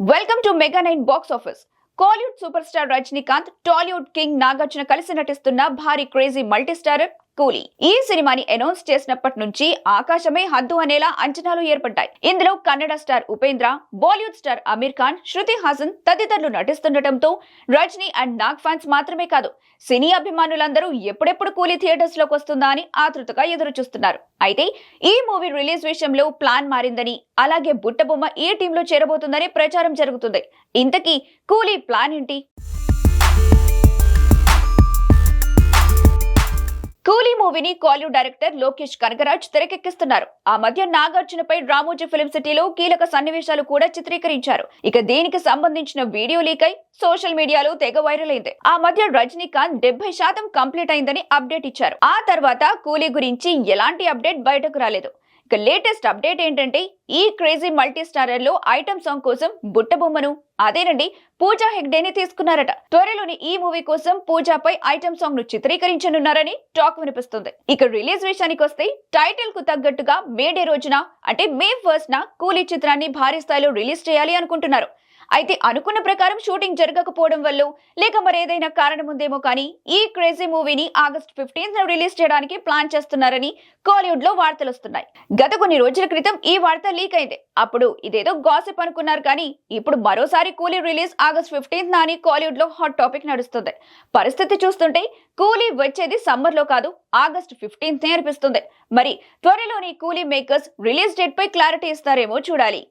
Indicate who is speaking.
Speaker 1: Welcome to mega nine box office Kollywood super star Rajinikanth Tollywood king Nagarjuna కలిసి నటిస్తున్న భారీ crazy multistarrer కూలీ ఈ సినిమాని అనౌన్స్ చేసినప్పటి నుంచి ఆకాశమే హద్దు అనేలా అంచనాలు ఏర్పడ్డాయి. ఇందులో కన్నడ స్టార్ ఉపేంద్ర బాలీవుడ్ స్టార్ అమీర్ ఖాన్ శృతి హాసన్ తదితరులు నటిస్తుండటంతో రజనీ అండ్ నాగ్ ఫ్యాన్స్ మాత్రమే కాదు సినీ అభిమానులందరూ ఎప్పుడెప్పుడు కూలీ థియేటర్స్లోకి వస్తుందా అని ఆతృతగా ఎదురు చూస్తున్నారు అయితే ఈ మూవీ రిలీజ్ విషయంలో ప్లాన్ మారిందని అలాగే బుట్టబొమ్మ ఏ టీంలో చేరబోతుందని ప్రచారం జరుగుతుంది. ఇంతకీ కూలీ ప్లాన్ ఏంటి? మూవీని కాలీవుడ్ డైరెక్టర్ లోకేష్ కనగరాజ్ తెరకెక్కిస్తున్నారు. ఆ మధ్య నాగార్జునపై రామోజీ ఫిల్మ్ సిటీలో కీలక సన్నివేశాలు కూడా చిత్రీకరించారు. ఇక దీనికి సంబంధించిన వీడియో లీక్ అయి సోషల్ మీడియాలో తెగ వైరల్ అయింది. ఆ మధ్య రజనీకాంత్ డెబ్బై శాతం కంప్లీట్ అయిందని అప్డేట్ ఇచ్చారు. ఆ తర్వాత కూలీ గురించి ఎలాంటి అప్డేట్ బయటకు రాలేదు. ఇక లేటెస్ట్ అప్డేట్ ఏంటంటే ఈ క్రేజీ మల్టీ స్టారర్లో ఐటమ్ సాంగ్ కోసం బుట్టబొమ్మను అదేనండి పూజా హెగ్డేని తీసుకున్నారట. త్వరలోని ఈ మూవీ కోసం పూజాపై ఐటమ్ సాంగ్ను చిత్రీకరించనున్నారని టాక్ వినిపిస్తుంది. ఇక రిలీజ్ విషయానికి వస్తే టైటిల్కు తగ్గట్టుగా మే డే రోజున అంటే మే ఫస్ట్ న కూలీ చిత్రాన్ని భారీ స్థాయిలో రిలీజ్ చేయాలి అనుకుంటున్నారు. అయితే అనుకున్న ప్రకారం షూటింగ్ జరగకపోవడం వల్ల లేక మరేదైనా కారణం ఉందేమో కానీ ఈ క్రేజీ మూవీని ఆగస్ట్ ఫిఫ్టీన్త్ రిలీజ్ చేయడానికి ప్లాన్ చేస్తున్నారని కోలీవుడ్లో వార్తలు వస్తున్నాయి. గత కొన్ని రోజుల క్రితం ఈ వార్త లీక్ అయింది. అప్పుడు ఇదేదో గాసిప్ అనుకున్నారు కానీ ఇప్పుడు మరోసారి కూలీ రిలీజ్ ఆగస్ట్ ఫిఫ్టీన్త్ అని కోలీవుడ్లో హాట్ టాపిక్ నడుస్తుంది. పరిస్థితి చూస్తుంటే కూలీ వచ్చేది సమ్మర్లో కాదు ఆగస్ట్ ఫిఫ్టీన్త్ అనిపిస్తుంది. మరి త్వరలోని కూలీ మేకర్స్ రిలీజ్ డేట్ పై క్లారిటీ ఇస్తారేమో చూడాలి.